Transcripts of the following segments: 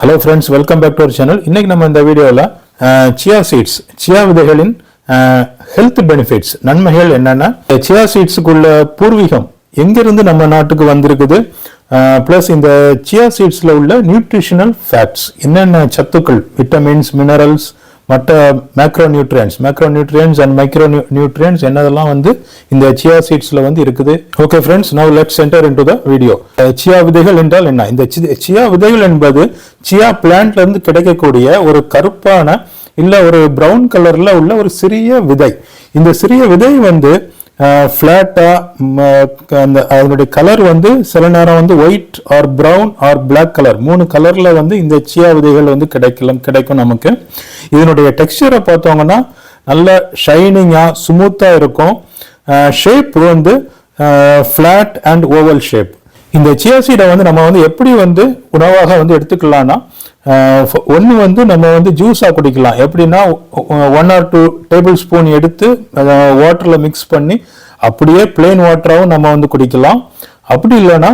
Hello friends welcome back to our channel இன்னைக்கு நம்ம இந்த வீடியோவில் சியா சீட்ஸ் சியா விதைகளின் ஹெல்த் பெனிஃபிட்ஸ் நன்மைகள் என்னென்னா சியா சீட்ஸுக்குள்ள பூர்வீகம் எங்கிருந்து நம்ம நாட்டுக்கு வந்திருக்குது? ப்ளஸ் இந்த சியா சீட்ஸில் உள்ள நியூட்ரிஷனல் ஃபேக்ட்ஸ் என்னென்ன சத்துக்கள் விட்டமின்ஸ் மினரல்ஸ் மற்ற macro nutrients macro nutrients and micro nutrients என்னதெல்லாம் வந்து இந்த சியா சீட்ஸில் வந்து இருக்குது? Okay friends now let's enter into the video chia விதைகள் என்றால் என்ன? இந்த சியா விதைகள் என்பது சியா பிளான்ட்லேருந்து கிடைக்கக்கூடிய ஒரு கருப்பான இல்லை ஒரு ப்ரௌன் கலரில் உள்ள ஒரு சிறிய விதை. இந்த சிறிய விதை வந்து ஃப்ளாட்டாக அந்த அதனுடைய கலர் வந்து சில நேரம் வந்து white or brown or black colour மூணு கலரில் வந்து இந்த சியா விதைகள் வந்து கிடைக்கலாம் கிடைக்கும் நமக்கு. இதனுடைய டெக்ஸ்டரை பார்த்தோங்கன்னா நல்ல ஷைனிங்காக ஸ்மூத்தாக இருக்கும். ஷேப் வந்து ஃப்ளாட் அண்ட் ஓவல் ஷேப் இந்த சியா சீடை வந்து நம்ம வந்து எப்படி வந்து உணவாக வந்து எடுத்துக்கலாம்னா ஒன்று வந்து நம்ம வந்து ஜூஸாக குடிக்கலாம். எப்படின்னா one or two tablespoon எடுத்து வாட்டரில் மிக்ஸ் பண்ணி அப்படியே பிளெயின் வாட்டராகவும் நம்ம வந்து குடிக்கலாம். அப்படி இல்லைன்னா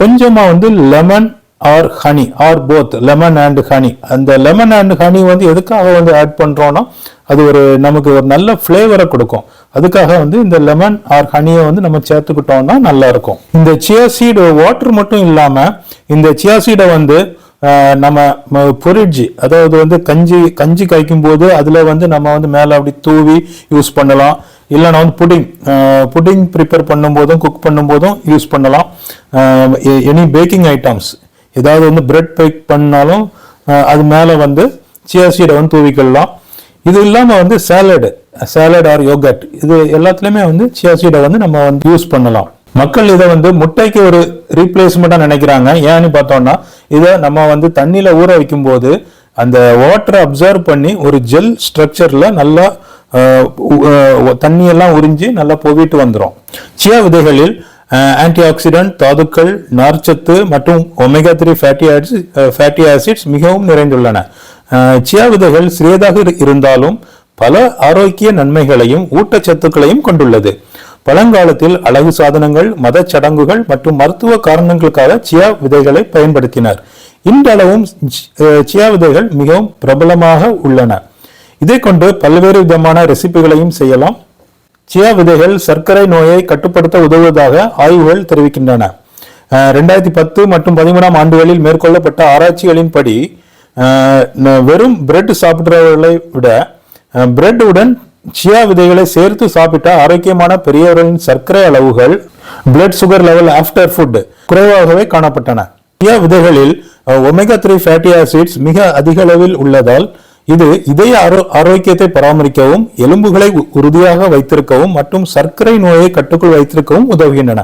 கொஞ்சமாக வந்து lemon or honey or both lemon and honey அந்த லெமன் அண்ட் ஹனி வந்து எதுக்காக வந்து ஆட் பண்ணுறோன்னா அது ஒரு நமக்கு ஒரு நல்ல ஃப்ளேவரை கொடுக்கும். அதுக்காக வந்து இந்த லெமன் ஆர் ஹனியை வந்து நம்ம சேர்த்துக்கிட்டோம்னா நல்லா இருக்கும் இந்த சியா சீடு வாட்டர் மட்டும் இல்லாமல் இந்த சியா சீடை வந்து நம்ம பொரிட்ஜி அதாவது வந்து கஞ்சி கஞ்சி காய்க்கும் போது அதில் வந்து நம்ம வந்து மேலே அப்படி தூவி யூஸ் பண்ணலாம். இல்லைனா வந்து புடிங் புடிங் ப்ரிப்பேர் பண்ணும்போதும் குக் பண்ணும்போதும் யூஸ் பண்ணலாம். எனி பேக்கிங் ஐட்டம்ஸ் ஏதாவது வந்து பிரெட் பேக் பண்ணாலும் அது மேலே வந்து சியா சீடை வந்து தூவிக்கலாம். இது இல்லாமல் வந்து சேலடு சேலட் ஆர் யோகட் இது எல்லாத்துலேயுமே வந்து சியாசீடை வந்து நம்ம வந்து யூஸ் பண்ணலாம். மக்கள் இதை வந்து முட்டைக்கு ஒரு ரீப்ளேஸ்மெண்ட்டாக நினைக்கிறாங்க. ஏன்னு பார்த்தோம்னா இதை நம்ம வந்து தண்ணியில் ஊற வைக்கும் போது அந்த வாட்டரை அப்சர்வ் பண்ணி ஒரு ஜெல் ஸ்ட்ரக்சரில் நல்லா தண்ணியெல்லாம் உறிஞ்சி நல்லா போவிட்டு வந்துடும் சியா விதைகளில் ஆன்டி ஆக்சிடென்ட் தாதுக்கள் நார்ச்சத்து மற்றும் omega three fatty acids fatty acids மிகவும் நிறைந்துள்ளன. சியா விதைகள் சிறியதாக இருந்தாலும் பல ஆரோக்கிய நன்மைகளையும் ஊட்டச்சத்துக்களையும் கொண்டுள்ளது. பழங்காலத்தில் அழகு சாதனங்கள் மத சடங்குகள் மற்றும் மருத்துவ காரணங்களுக்காக சியா விதைகளை பயன்படுத்தினர். இன்றளவும் சியா விதைகள் மிகவும் பிரபலமாக உள்ளன. இதை கொண்டு பல்வேறு விதமான ரெசிபிகளையும் செய்யலாம். சியா விதைகள் சர்க்கரை நோயை கட்டுப்படுத்த உதவுவதாக ஆய்வுகள் தெரிவிக்கின்றன. ரெண்டாயிரத்தி பத்து மற்றும் பதிமூணாம் ஆண்டுகளில் மேற்கொள்ளப்பட்ட ஆராய்ச்சிகளின்படி வெறும் பிரெட் சாப்பிட்றவர்களை விட பிரெட்டுடன் சியா விதைகளை சேர்த்து சாப்பிட்ட ஆரோக்கியமான பெரியவர்களின் சர்க்கரை அளவுகள் blood sugar level after food குறைவாகவே காணப்பட்டன. சியா விதைகளில் ஒமேகா த்ரீ ஃபேட்டி ஆசிட்ஸ் மிக அதிக அளவில் உள்ளதால் இது இதய ஆரோக்கியத்தை பராமரிக்கவும் எலும்புகளை உறுதியாக வைத்திருக்கவும் மற்றும் சர்க்கரை நோயை கட்டுக்குள் வைத்திருக்கவும் உதவுகின்றன.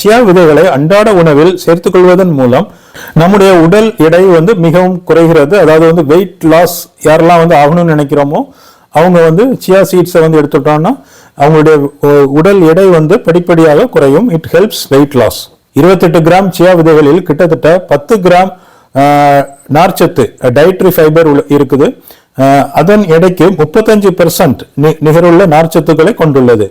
சியா விதைகளை அன்றாட உணவில் சேர்த்துக்கொள்வதன் மூலம் நம்முடைய உடல் எடை வந்து மிகவும் குறைகிறது. அதாவது வந்து வெயிட் லாஸ் யாரெல்லாம் வந்து ஆகணும்னு நினைக்கிறோமோ அவங்க வந்து சியா சீட்ஸை வந்து எடுத்துட்டோம்னா அவங்களுடைய உடல் எடை வந்து படிப்படியாக குறையும். இட் ஹெல்ப்ஸ் வெயிட் லாஸ் இருபத்தெட்டு கிராம் சியா விதைகளில் கிட்டத்தட்ட பத்து கிராம் நார்ச்சத்து டயட்ரி ஃபைபர் இருக்குது. அதன் எடைக்கு முப்பத்தஞ்சு பெர்சன்ட் நிகருள்ள நார்ச்சத்துக்களை கொண்டுள்ளது.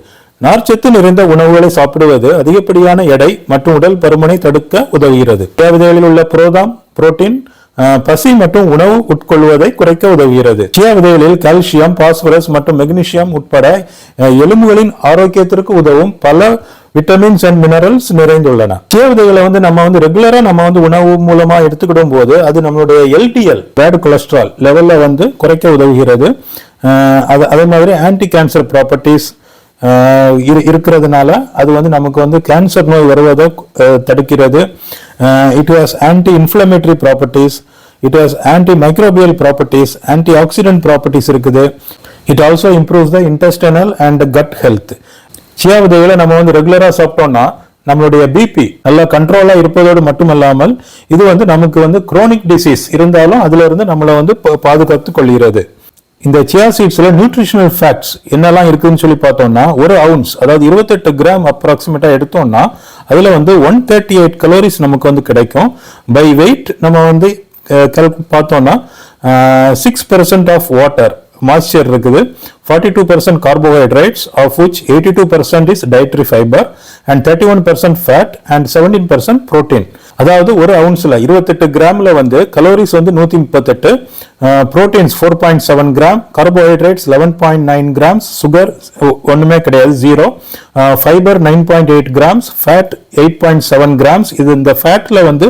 நார்ச்சத்து நிறைந்த உணவுகளை சாப்பிடுவது அதிகப்படியான எடை மற்றும் உடல் பருமனை தடுக்க உதவுகிறது. விதைகளில் உள்ள புரோதாம் புரோட்டீன் பசி மற்றும் உணவு உட்கொள்வதை குறைக்க உதவுகிறது. சியா விதைகளில் கால்சியம் பாஸ்பரஸ் மற்றும் மெக்னீசியம் உட்பட எலும்புகளின் ஆரோக்கியத்திற்கு உதவும் பல விட்டமின்ஸ் அண்ட் மினரல்ஸ் நிறைந்துள்ளன. சியா விதைகளை வந்து நம்ம வந்து ரெகுலரா நம்ம வந்து உணவு மூலமா எடுத்துக்கிடும் போது அது நம்மளுடைய எல்டிஎல் பேட் கொலஸ்ட்ரால் லெவல்ல வந்து குறைக்க உதவுகிறது. அதே மாதிரி ஆன்டி கேன்சர் ப்ராப்பர்ட்டிஸ் இருக்கிறதுனால அது வந்து நமக்கு வந்து கேன்சர் நோய் வருவதை தடுக்கிறது. It has anti inflammatory properties it has anti microbial properties anti oxidant properties இருக்குது. It also improves the intestinal and gut health chia விதைகளை நம்ம வந்து ரெகுலராக சாப்பிட்டோம்னா நம்மளுடைய பிபி நல்லா கண்ட்ரோலாக இருப்பதோடு மட்டுமல்லாமல் இது வந்து நமக்கு வந்து குரோனிக் டிசீஸ் இருந்தாலும் அதிலிருந்து நம்மளை வந்து பாதுகாத்து கொள்கிறது. இந்த சியா சீட்ஸில் நியூட்ரிஷனல் ஃபேக்ட்ஸ் என்னெல்லாம் இருக்குதுன்னு சொல்லி பார்த்தோம்னா ஒரு அவுன்ஸ் அதாவது இருபத்தெட்டு கிராம் அப்ராக்சிமேட்டாக எடுத்தோம்னா அதில் வந்து ஒன் தேர்ட்டி எயிட் கலோரிஸ் நமக்கு வந்து கிடைக்கும். பை வெயிட் நம்ம வந்து பார்த்தோம்னா six percent of water moisture இருக்குது. 42% carbohydrates, of which 82% is dietary fiber and 31% fat and 17% protein. அதாவது ஒரு அவுன்ஸ்ல இருபத்தெட்டு கிராம்ல வந்து கலோரிஸ் வந்து நூத்தி முப்பத்தெட்டு proteins four point seven gram carbohydrates eleven point nine grams sugar ஒன்றுமே கிடையாது zero fibre nine point eight grams fat eight point seven grams இது இந்த ஃபேட்ல வந்து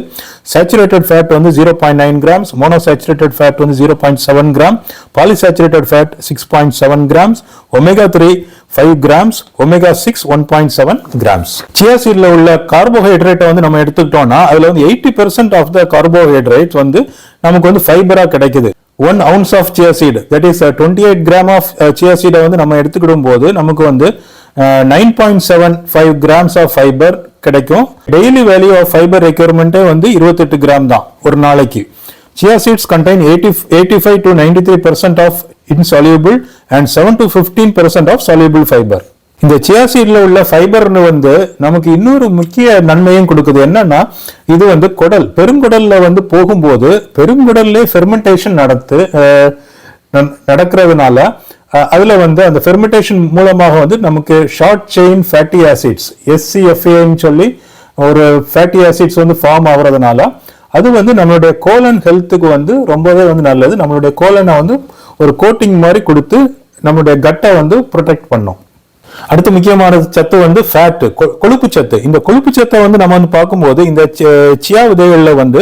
சேச்சுரேட்டட் ஃபேட் வந்து zero point nine grams monosaturated fat வந்து zero point seven gram polysaturated fat six point seven grams omega three five grams omega six one point seven grams chia சீட்ல உள்ள கார்போஹைட்ரேட்டை வந்து நம்ம எடுத்துக்கிட்டோம்னா அதுல வந்து eighty percent of the carbohydrate வந்து நமக்கு வந்து ஃபைபரா கிடைக்குது. One ounce of chia seed that is twenty eight gram of chia சீடை வந்து நம்ம எடுத்துக்கிடும் போது நமக்கு வந்து nine point seven five grams of fibre கிடைக்கும். டெய்லி வேல்யூ ஆஃப் ஃபைபர் ரெக்யூர்மெண்ட்டே வந்து இருபத்தெட்டு கிராம் தான் ஒரு நாளைக்கு. Chia seed contain eighty eighty five to ninety three percent of of insoluble and 7 to 15% of fibre இந்த சியா சீட்ல உள்ள ஃபைபர்னு வந்து நமக்கு இன்னொரு முக்கிய நன்மையும் கொடுக்குது. என்னன்னா இது வந்து குடல். பெருங்குடல்ல வந்து போகும்போது பெருங்குடல்லே ஃபெர்மெண்டேஷன் நடத்து நடக்கிறதுனால அதில் அதுல வந்து அந்த ஃபெர்மெண்டேஷன் மூலமாக வந்து நமக்கு ஷார்ட் செயின் ஃபேட்டி ஆசிட்ஸ் எஸ்சிஎஃப்ஏன்னு சொல்லி ஒரு ஃபேட்டி ஆசிட்ஸ் வந்து ஃபார்ம் ஆகுறதுனால அது வந்து நம்மளுடைய கோலன் ஹெல்த்துக்கு வந்து ரொம்பவே வந்து நல்லது. நம்மளுடைய கோலனை வந்து ஒரு கோட்டிங் மாதிரி கொடுத்து நம்மளுடைய கட்டை வந்து ப்ரொடெக்ட் பண்ணும். அடுத்து முக்கியமான சத்து வந்து ஃபேட் கொழுப்பு சத்து. இந்த கொழுப்பு சத்தை வந்து நம்ம வந்து பார்க்கும்போது இந்த சியா விதைகளில் வந்து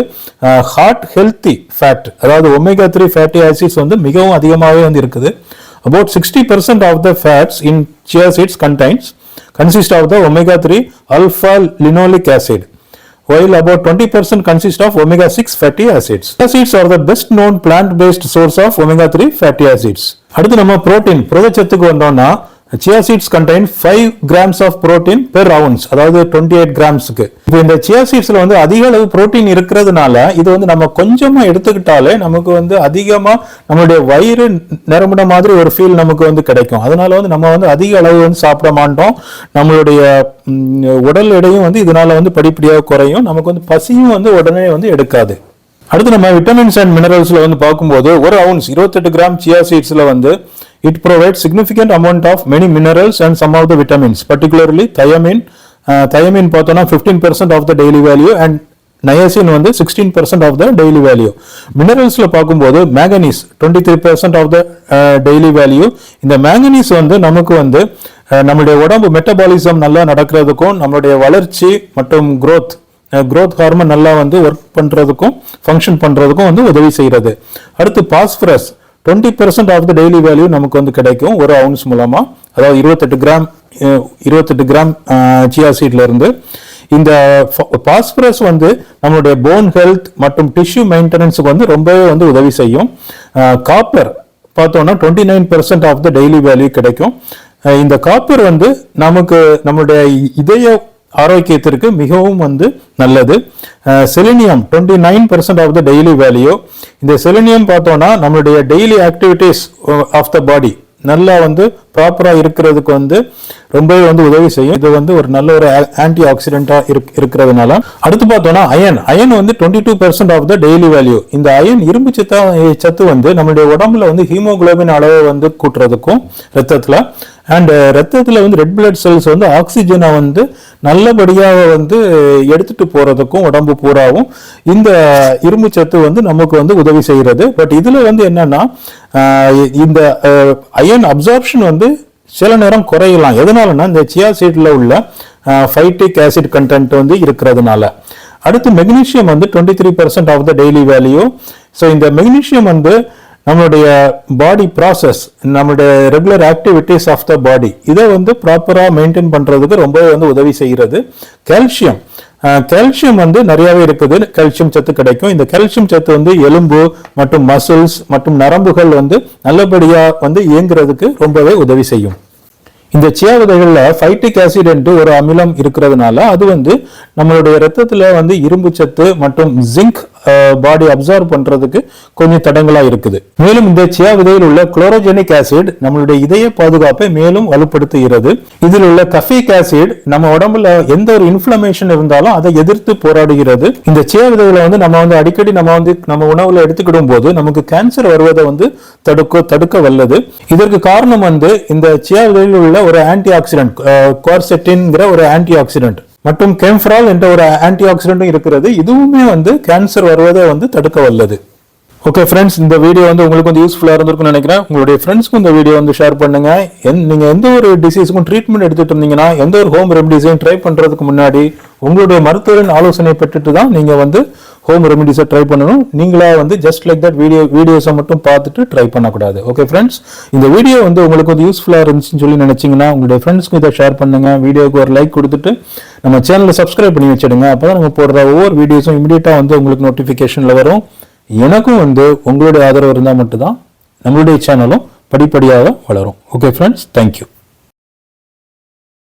ஹார்ட் ஹெல்த்தி ஃபேட் அதாவது ஒமேகா த்ரீ ஃபேட்டி ஆசிட்ஸ் வந்து மிகவும் அதிகமாகவே வந்து இருக்குது. About sixty percent of the fats in chia seeds contains consist of the omega three alpha linoleic acid while about 20% consist of omega 6 fatty acids. Acids are the best known plant based source of omega 3 fatty acids. அடுத்து நம்ம protein புரதச்சத்துக்கு வந்தோம்னா chia seeds contain 5 grams of protein per ounce அதாவது 28 eight கிராம்ஸுக்கு இப்போ இந்த chia சீட்ஸில் வந்து அதிக அளவு புரோட்டீன் இருக்கிறதுனால இது வந்து நம்ம கொஞ்சமாக எடுத்துக்கிட்டாலே நமக்கு வந்து அதிகமாக நம்மளுடைய வயிறு நிரம்பின மாதிரி ஒரு ஃபீல் நமக்கு வந்து கிடைக்கும். அதனால வந்து நம்ம வந்து அதிக அளவு வந்து சாப்பிட மாட்டோம். நம்மளுடைய உடல் எடையும் வந்து இதனால வந்து படிப்படியாக குறையும். நமக்கு வந்து பசியும் வந்து உடனே வந்து எடுக்காது. அடுத்து நம்ம விட்டமின்ஸ் அண்ட் மினரல்ஸில் வந்து பார்க்கும்போது ஒரு அவுன்ஸ் 28 கிராம் சியா சீட்ஸில் வந்து it provide significant amount of many minerals and some of the vitamins particularly thiamine thiamine பார்த்தோம்னா fifteen percent of the daily value and niacin வந்து sixteen percent of the daily value மினரல்ஸில் பார்க்கும்போது manganese twenty three percent of the daily value இந்த manganese வந்து நமக்கு வந்து uh, நம்மளுடைய உடம்பு metabolism நல்லா நடக்கிறதுக்கும் நம்மளுடைய வளர்ச்சி மற்றும் க்ரோத் க்ரோத் ஹார்மோன் நல்லா வந்து ஒர்க் பண்ணுறதுக்கும் ஃபங்க்ஷன் பண்ணுறதுக்கும் வந்து உதவி செய்கிறது. அடுத்து phosphorus twenty percent of the daily value நமக்கு வந்து கிடைக்கும். ஒரு அவுன்ஸ் மூலமாக அதாவது இருபத்தெட்டு கிராம் இருபத்தெட்டு கிராம் சியா சீட்லேருந்து இந்த பாஸ்பரஸ் வந்து நம்மளுடைய போன் ஹெல்த் மற்றும் டிஷ்யூ மெயின்டெனன்ஸுக்கு வந்து ரொம்பவே வந்து உதவி செய்யும். காப்பர் பார்த்தோம்னா twenty nine percent of the daily value கிடைக்கும் இந்த காப்பர் வந்து நமக்கு நம்மளுடைய இதய ஆரோக்கியத்திற்கு மிகவும் வந்து நல்லது. Selenium twenty nine percent of the daily value இந்த செலினியம் பார்த்தோம்னா நம்மளுடைய daily activities of the body நல்லா வந்து ப்ராப்பராக இருக்கிறதுக்கு வந்து ரொம்பவே வந்து உதவி செய்யும். இது வந்து ஒரு நல்ல ஒரு ஆன்டி ஆக்சிடென்டா இருக்கிறதுனால. அடுத்து பார்த்தோம்னா அயன் அயன் வந்து twenty two percent of the daily value இந்த அயன் இரும்பு சத்தா சத்து வந்து நம்மளுடைய உடம்புல வந்து ஹீமோகுளோபின் அளவை வந்து கூட்டுறதுக்கும் ரத்தத்துல அண்ட் ரத்தத்தில் வந்து ரெட் பிளட் செல்ஸ் வந்து ஆக்சிஜனை வந்து நல்லபடியாக வந்து எடுத்துட்டு போகிறதுக்கும் உடம்பு பூராவும் இந்த இரும்பு சத்து வந்து நமக்கு வந்து உதவி செய்கிறது. பட் இதில் வந்து என்னென்னா இந்த அயன் அப்சார்ப்ஷன் வந்து சில நேரம் குறையலாம். எதனாலன்னா இந்த சியா சீட்ல உள்ள ஃபைட்டிக் ஆசிட் கண்டென்ட் வந்து இருக்கிறதுனால. அடுத்து மெக்னீசியம் வந்து twenty three percent of the daily value so இந்த மெக்னீசியம் வந்து நம்மளுடைய பாடி ப்ராசஸ் நம்மளுடைய regular activities of the body இதை வந்து ப்ராப்பராக மெயின்டைன் பண்ணுறதுக்கு ரொம்பவே வந்து உதவி செய்கிறது. கால்சியம் கால்சியம் வந்து நிறையவே இருக்குது. கால்சியம் சத்து கிடைக்கும். இந்த கால்சியம் சத்து வந்து எலும்பு மற்றும் மசில்ஸ் மற்றும் நரம்புகள் வந்து நல்லபடியாக வந்து இயங்குறதுக்கு ரொம்பவே உதவி செய்யும். இந்த சியா விதைகளில் ஃபைட்டிக் ஆசிட் என்று ஒரு அமிலம் இருக்கிறதுனால அது வந்து நம்மளுடைய ரத்தத்தில் வந்து இரும்பு சத்து மற்றும் ஜிங்க் பாடி அப்சர்வ் பண்றதுக்கு கொஞ்சம் தடங்களா இருக்குது. மேலும் இந்த சியா விதையில் உள்ள குளோரோஜெனிக் ஆசிட் நம்மளுடைய இதய பாதுகாப்பை மேலும் வலுப்படுத்துகிறது. இதில் உள்ள கஃபிக் ஆசிட் நம்ம உடம்புல எந்த ஒரு இன்ஃபிளமேஷன் இருந்தாலும் அதை எதிர்த்து போராடுகிறது. இந்த சியா விதைகளை வந்து நம்ம வந்து அடிக்கடி நம்ம வந்து நம்ம உணவுல எடுத்துக்கிடும் போது நமக்கு கேன்சர் வருவதை வந்து தடுக்க தடுக்க வல்லது. இதற்கு காரணம் வந்து இந்த சியா விதையில் உள்ள ஒரு ஆன்டி ஆக்சிடென்ட் குவார்செட்டின்ங்கிற ஒரு ஆன்டி ஆக்சிடென்ட் மற்றும் கேம்ஃபரால் என்ற ஒரு ஆன்டி ஆக்சிடென்ட்டும் இருக்கிறது. இதுவுமே வந்து கேன்சர் வருவதை வந்து தடுக்க வல்லது. ஓகே ஃப்ரெண்ட்ஸ் இந்த வீடியோ வந்து உங்களுக்கு வந்து யூஸ்ஃபுல்லாக இருந்திருக்கும்னு நினைக்கிறேன். உங்களுடைய ஃப்ரெண்ட்ஸ்க்கும் இந்த வீடியோ வந்து ஷேர் பண்ணுங்க. என் நீங்கள் எந்த ஒரு டிசீஸுக்கும் ட்ரீட்மெண்ட் எடுத்துட்டு இருந்தீங்கன்னா எந்த ஒரு ஹோம் ரெமடிஸையும் ட்ரை பண்ணுறதுக்கு முன்னாடி உங்களுடைய மருத்துவரின் ஆலோசனை பெற்றுட்டு தான் நீங்கள் வந்து ஹோம் ரெமடிஸை ட்ரை பண்ணணும். நீங்களாக வந்து ஜஸ்ட் லைக் தட் வீடியோ வீடியோஸை மட்டும் பார்த்துட்டு ட்ரை பண்ணக்கூடாது. ஓகே ஃப்ரெண்ட்ஸ் இந்த வீடியோ வந்து உங்களுக்கு வந்து யூஸ்ஃபுல்லாக இருந்துச்சுன்னு சொல்லி நினச்சிங்கன்னா உங்களுடைய ஃப்ரெண்ட்ஸ்க்கு இதை ஷேர் பண்ணுங்க. வீடியோக்கு ஒரு லைக் கொடுத்துட்டு நம்ம சேனலை சப்ஸ்கிரைப் பண்ணி வச்சிடுங்க. அப்போ தான் நம்ம போடுற ஒவ்வொரு வீடியோஸும் இமீடியட்டாக வந்து உங்களுக்கு நோட்டிஃபிகேஷனில் வரும். எனக்கும் வந்து உங்களுடைய ஆதரவு இருந்தால் மட்டும்தான் நம்மளுடைய சேனலும் படிப்படியாக வளரும். Okay friends thank you